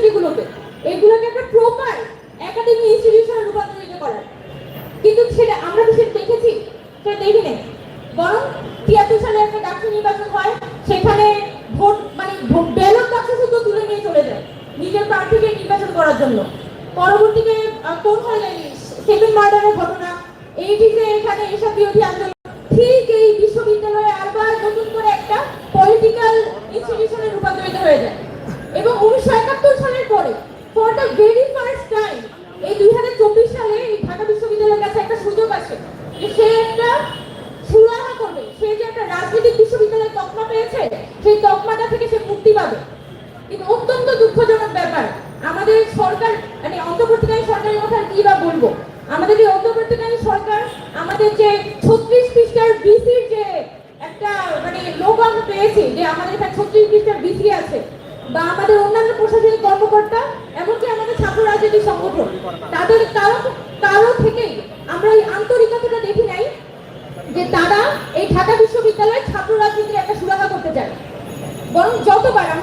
ইউনিভার্সিটিগুলোকে এগুলোকে একটা proper academy ইনস্টিটিউশনে রূপান্তরিত করার। কিন্তু সেটা আমরা তো সেটা দেখেছি, সেটা দেখি নাই। বরং তিয়াত্তর সালে একটা ডাক্তার নির্বাচন হয়, সেখানে ভোট মানে ব্যালট বাক্স শুধু তুলে নিয়ে চলে যায় নিজের প্রার্থীকে নির্বাচন করার জন্য। পরবর্তীতে কোন হয় সেকেন্ড মার্ডারের ঘটনা? এইটিতে এখানে এসব বিরোধী আন্দোলন, ঠিক পরে for the very first time এই দুই হাজার চব্বিশ সালে এই ঢাকা বিশ্ববিদ্যালয়ের কাছে একটা সুযোগ আছে যে সে একটা সুরাহা করবে। সে যে একটা রাজনৈতিক বিশ্ববিদ্যালয়ের তকমা পেয়েছে, সেই তকমাটা থেকে সে মুক্তি পাবে। কিন্তু অত্যন্ত দুঃখজনক ব্যাপার, আমাদের সরকার মানে অন্তর্বর্তীকালীন সরকারের কথা কি বা বলব? আমাদের যে অন্তর্বর্তীকালীন সরকার, আমাদের যে ছত্রিশ পৃষ্ঠার বিসির যে একটা মানে লোক আমরা পেয়েছি যে আমাদের এখানে ছত্রিশ পৃষ্ঠার বিসি আছে, বা আমাদের অন্যান্য কর্মকর্তা, এমনকি আমাদের ছাত্র রাজনীতি সংগঠন তাদের কারও কারও থেকেই আমরা এই আন্তরিকতাটা দেখি নাই যে তারা এই ঢাকা বিশ্ববিদ্যালয়ের ছাত্র রাজনীতির একটা সুরাহা করতে চায়। বরং যতবার